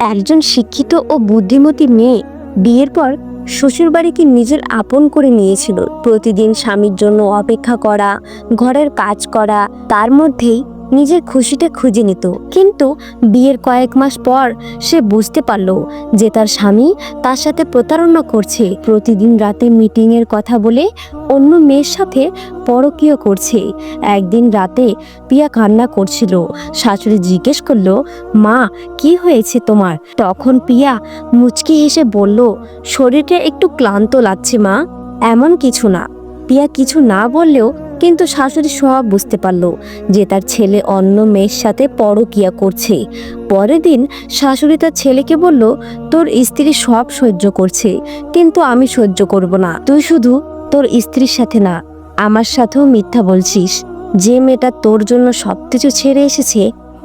একজন শিক্ষিত ও বুদ্ধিমতী মেয়ে বিয়ের পর শ্বশুরবাড়িকে নিজের আপন করে নিয়েছিল। প্রতিদিন স্বামীর জন্য অপেক্ষা করা, ঘরের কাজ করা, তার মধ্যেই নিজের খুশিটা খুঁজে নিত। কিন্তু বিয়ের কয়েক মাস পর সে বুঝতে পারল যে তার স্বামী তার সাথে প্রতারণা করছে। প্রতিদিন রাতে মিটিংয়ের কথা বলে অন্য মেয়ের সাথে পরকীয় করছে। একদিন রাতে পিয়া কান্না করছিল। শাশুড়ি জিজ্ঞেস করল, মা, কি হয়েছে তোমার? তখন পিয়া মুচকি হেসে বলল, শরীরটা একটু ক্লান্ত লাগছে মা, এমন কিছু না। পিয়া কিছু না বললেও কিন্তু শাশুড়ি সব বুঝতে পারল যে তার ছেলে অন্য মেয়ের সাথে পরকিয়া করছে। পরের দিন শাশুড়ি তার ছেলেকে বলল, তোর স্ত্রী সব সহ্য করছে, কিন্তু আমি সহ্য করব না। তুই শুধু তোর স্ত্রীর সাথে না, আমার সাথেও মিথ্যা বলছিস। যে মেয়েটা তোর জন্য সবকিছু ছেড়ে এসেছে,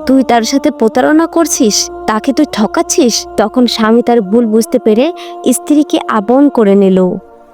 তুই তার সাথে প্রতারণা করছিস, তাকে তুই ঠকাচ্ছিস? তখন স্বামী তার ভুল বুঝতে পেরে স্ত্রীকে আপন করে নিল।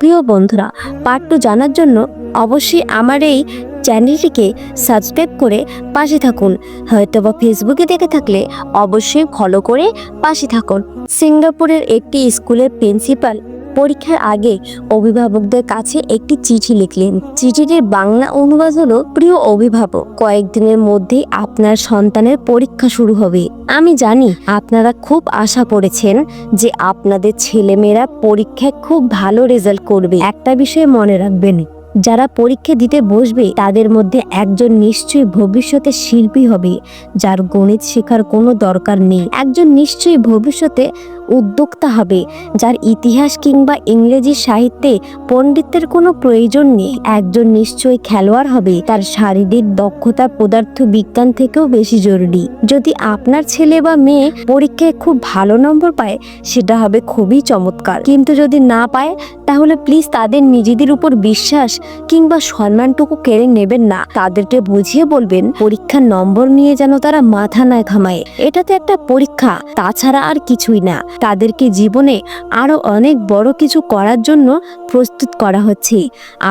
প্রিয় বন্ধুরা পার্ট টু জানার জন্য অবশ্যই আমার এই চ্যানেলটিকে সাবস্ক্রাইব করে পাশে থাকুন। হয়তো বা ফেসবুকে দেখে থাকলে অবশ্যই ফলো করে পাশে থাকুন। সিঙ্গাপুরের একটি স্কুলের প্রিন্সিপাল পরীক্ষার আগে অভিভাবকদের কাছে একটি চিঠি লিখলেন। চিঠিটির বাংলা অনুবাদ হলো, প্রিয় অভিভাবক, কয়েকদিনের মধ্যেই আপনার সন্তানের পরীক্ষা শুরু হবে। আমি জানি আপনারা খুব আশা করেছেন যে আপনাদের ছেলেমেয়েরা পরীক্ষায় খুব ভালো রেজাল্ট করবে। একটা বিষয় মনে রাখবেন, যারা পরীক্ষা দিতে বসবে, তাদের মধ্যে একজন নিশ্চয়ই ভবিষ্যতে শিল্পী হবে, যার গণিত শেখার কোনো দরকার নেই। একজন নিশ্চয়ই ভবিষ্যতে উদ্যোক্তা হবে, যার ইতিহাস কিংবা ইংরেজি সাহিত্যে পণ্ডিতের কোনো প্রয়োজন নেই। একজন নিশ্চয়ই খেলোয়াড় হবে, তার শারীরিক দক্ষতা পদার্থ বিজ্ঞান থেকেও বেশি জরুরি। যদি আপনার ছেলে বা মেয়ে পরীক্ষায় খুব ভালো নম্বর পায়, সেটা হবে খুবই চমৎকার। কিন্তু যদি না পায়, তাহলে প্লিজ তাদের নিজেদের উপর বিশ্বাস কিংবা সম্মানটুকু কেড়ে নেবেন না। তাদেরকে বুঝিয়ে বলবেন, পরীক্ষার নম্বর নিয়ে যেন তারা মাথা না ঘামায়। এটা তো একটা পরীক্ষা, তাছাড়া আর কিছুই না। তাদেরকে জীবনে আরও অনেক বড় কিছু করার জন্য প্রস্তুত করা হচ্ছে।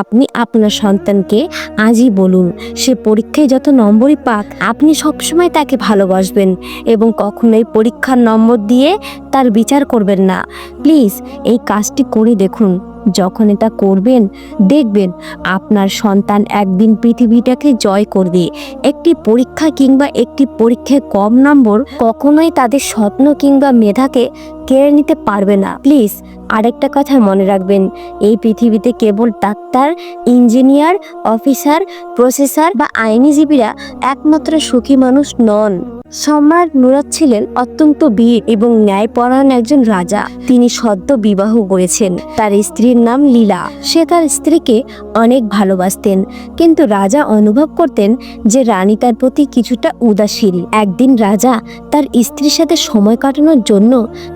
আপনি আপনার সন্তানকে আজই বলুন, সে পরীক্ষায় যত নম্বরই পাক, আপনি সবসময় তাকে ভালোবাসবেন এবং কখনোই পরীক্ষার নম্বর দিয়ে তার বিচার করবেন না। প্লিজ, এই কাজটি করে দেখুন। যখন এটা করবেন, দেখবেন আপনার সন্তান একদিন পৃথিবীটাকে জয় করবে। একটি পরীক্ষা কিংবা একটি পরীক্ষায় কম নম্বর কখনোই তাদের স্বপ্ন কিংবা মেধাকে কেড়ে নিতে পারবে না। প্লিজ, আরেকটা কথা মনে রাখবেন, এই পৃথিবীতে কেবল ডাক্তার, ইঞ্জিনিয়ার, অফিসার, প্রসেসর বা আইনজীবীরা একমাত্র সুখী মানুষ নন। সম্রাট মুরাদ ছিলেন অত্যন্ত বীর এবং ন্যায়পরায়ণ একজন রাজা। তিনি সদ্য বিবাহ করেছেন। তার স্ত্রীর নাম লীলা। সে তার স্ত্রীকে অনেক ভালোবাসতেন, কিন্তু রাজা অনুভব করতেন যে রানী তার প্রতি কিছুটা উদাসীন। একদিন রাজা তার স্ত্রীর সাথে সময় কাটানোর জন্য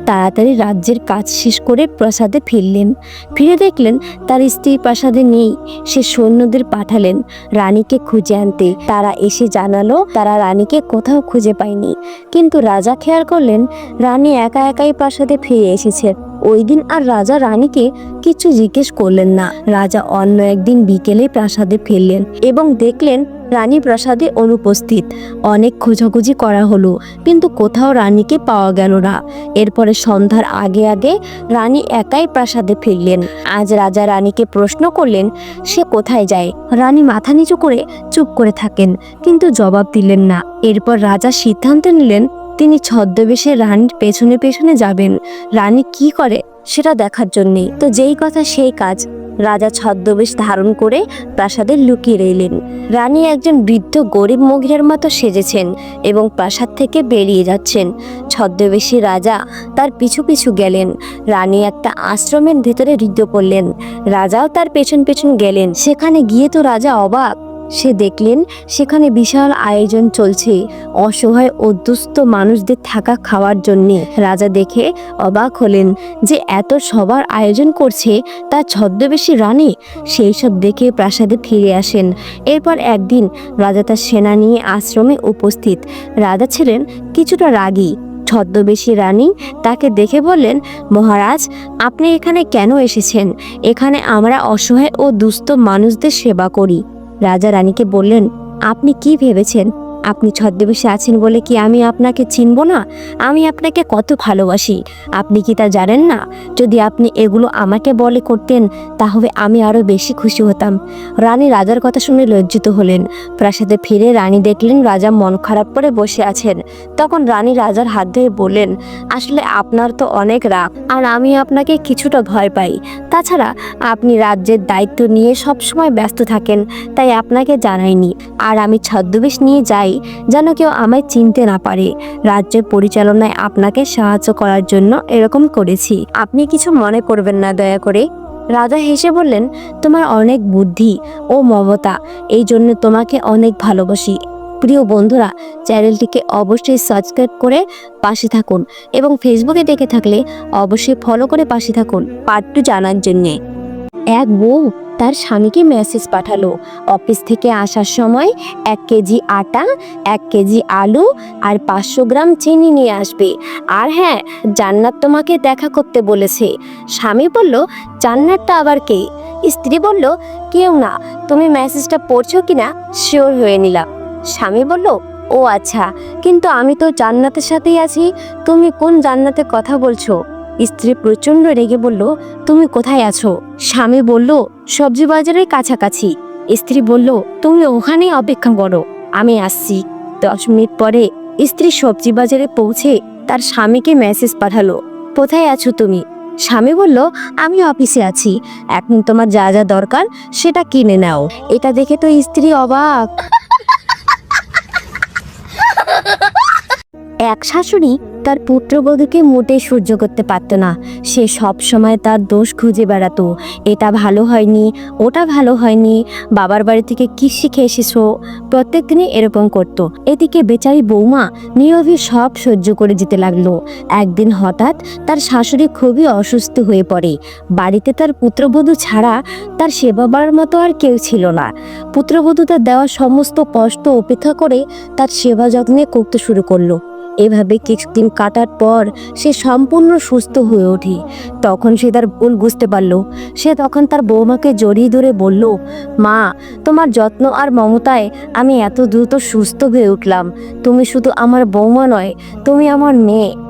তাড়াতাড়ি রাজ্যের কাজ শেষ করে প্রাসাদে ফিরলেন। ফিরে দেখলেন তার স্ত্রী প্রাসাদে নেই। সে সৈন্যদের পাঠালেন রানীকে খুঁজে আনতে। তারা এসে জানালো তারা রানীকে কোথাও খুঁজে পায়নি কিন্তু রাজা খেয়াল করলেন, রানী একা একাই প্রাসাদে ফিরে এসেছে। ওই দিন আর রাজা রানীকে কিছু জিজ্ঞেস করলেন না। রাজা অন্য একদিন বিকেলে প্রাসাদে ফিরলেন এবং দেখলেন রানী প্রাসাদে অনুপস্থিত। অনেক খোঁজাখুঁজি করা হলো, কিন্তু কোথাও রানীকে পাওয়া গেল না। এরপরে সন্ধ্যার আগে আগে রানী একাই প্রাসাদে ফিরলেন। আজ রাজা রানীকে প্রশ্ন করলেন, সে কোথায় যায়? রানী মাথা নিচু করে চুপ করে থাকেন, কিন্তু জবাব দিলেন না। এরপর রাজা সিদ্ধান্ত নিলেন, তিনি ছদ্মবেশে রানীর পেছনে পেছনে যাবেন। রানী কি করে সেটা দেখার জন্যে তো যেই কথা সেই কাজ রাজা ছদ্মবেশ ধারণ করে প্রাসাদে লুকিয়ে রইলেন। রানী একজন বৃদ্ধ গরিব মহিলার মতো সেজেছেন এবং প্রাসাদ থেকে বেরিয়ে যাচ্ছেন। ছদ্মবেশী রাজা তার পিছু পিছু গেলেন। রানী একটা আশ্রমের ভেতরে হৃদ্য পড়লেন। রাজাও তার পেছন পেছন গেলেন। সেখানে গিয়ে তো রাজা অবাক সে দেখলেন সেখানে বিশাল আয়োজন চলছে। অসহায় ও দুস্থ মানুষদের থাকা খাওয়ার জন্যে। রাজা দেখে অবাক হলেন যে এত সবার আয়োজন করছে, তা ছদ্মবেশী রানী? সেই সব দেখে প্রাসাদে ফিরে আসেন। এরপর একদিন রাজা তার সেনা নিয়ে আশ্রমে উপস্থিত। রাজা ছিলেন কিছুটা রাগী। ছদ্মবেশী রানী তাকে দেখে বললেন, মহারাজ, আপনি এখানে কেন এসেছেন? এখানে আমরা অসহায় ও দুস্থ মানুষদের সেবা করি। রাজা রানীকে বললেন আপনি কি ভেবেছেন? আপনি ছদ্মবেশে আছেন বলে কি আমি আপনাকে চিনব না? আমি আপনাকে কত ভালোবাসি। আপনি কি তা জানেন না? যদি আপনি এগুলো আমাকে বলে করতেন, তাহলে আমি আরও বেশি খুশি হতাম। রানী রাজার কথা শুনে লজ্জিত হলেন। প্রাসাদে ফিরে রানী দেখলেন রাজা মন খারাপ করে বসে আছেন। তখন রানী রাজার হাত ধরে বললেন, আসলে আপনার তো অনেক রাগ, আর আমি আপনাকে কিছুটা ভয় পাই। তাছাড়া আপনি রাজ্যের দায়িত্ব নিয়ে সবসময় ব্যস্ত থাকেন, তাই আপনাকে জানাইনি। আর আমি ছদ্মবেশ নিয়ে যাই যেন কেউ আমায় চিনতে না পারে। রাজ্যের পরিচালনায় আপনাকে সাহায্য করার জন্য এরকম করেছি। আপনি কিছু মনে করবেন না, দয়া করে। রাজা হেসে বললেন, তোমার অনেক বুদ্ধি ও মমতা, এই জন্য তোমাকে অনেক ভালোবাসি। প্রিয় বন্ধুরা, চ্যানেলটিকে অবশ্যই সাবস্ক্রাইব করে পাশে থাকুন এবং ফেসবুকে দেখে থাকলে অবশ্যই ফলো করে পাশে থাকুন। পার্ট টু জানার জন্যে। এক বউ তার স্বামীকে মেসেজ পাঠালো। অফিস থেকে আসার সময় এক কেজি আটা, এক কেজি আলু আর পাঁচশো গ্রাম চিনি নিয়ে আসবে। আর হ্যাঁ জান্নাত তোমাকে দেখা করতে বলেছে। স্বামী বলল, জান্নাতটা আবার কে? স্ত্রী বলল, কেউ না। তুমি মেসেজটা পড়ছো কিনা? শিওর হয়ে নিলাম স্বামী বলল, ও আচ্ছা। কিন্তু আমি তো জান্নাতের সাথেই আছি। তুমি কোন জান্নাতে কথা বলছো? স্ত্রী প্রচণ্ড রেগে বলল, তুমি কোথায় আছো? স্বামী বলল সবজি বাজারের কাছাকাছি। স্ত্রী বলল, তুমি ওখানেই অপেক্ষা করো, আমি আসছি। দশ মিনিট পরে স্ত্রী সবজি বাজারে পৌঁছে তার স্বামীকে মেসেজ পাঠালো, কোথায় আছো তুমি? স্বামী বলল, আমি অফিসে আছি, এখন তোমার যা যা দরকার সেটা কিনে নাও। এটা দেখে তো স্ত্রী অবাক। এক শাশুড়ি তার পুত্রবধূকে মোটেই সহ্য করতে পারত না। সে সব সময় তার দোষ খুঁজে বেড়াতো। এটা ভালো হয়নি, ওটা ভালো হয়নি, বাবার বাড়ি থেকে কি শিখে এসেছ? প্রত্যেক দিনই এরকম করত। এদিকে বেচারি বৌমা নীরবে সব সহ্য করে যেতে লাগল। একদিন হঠাৎ তার শাশুড়ি খুবই অসুস্থ হয়ে পড়ে। বাড়িতে তার পুত্রবধূ ছাড়া তার সেবাবার মতো আর কেউ ছিল না। পুত্রবধূ তার দেওয়া সমস্ত কষ্ট উপেক্ষা করে তার সেবা যত্নে করতে শুরু করল। এভাবে কিছুদিন কাটার পর সে সম্পূর্ণ সুস্থ হয়ে ওঠে। তখন সে তার ভুল বুঝতে পারল। সে তখন তার বৌমাকে জড়িয়ে ধরে বলল, মা, তোমার যত্ন আর মমতায় আমি এত দ্রুত সুস্থ হয়ে উঠলাম। তুমি শুধু আমার বৌমা নয়, তুমি আমার মেয়ে।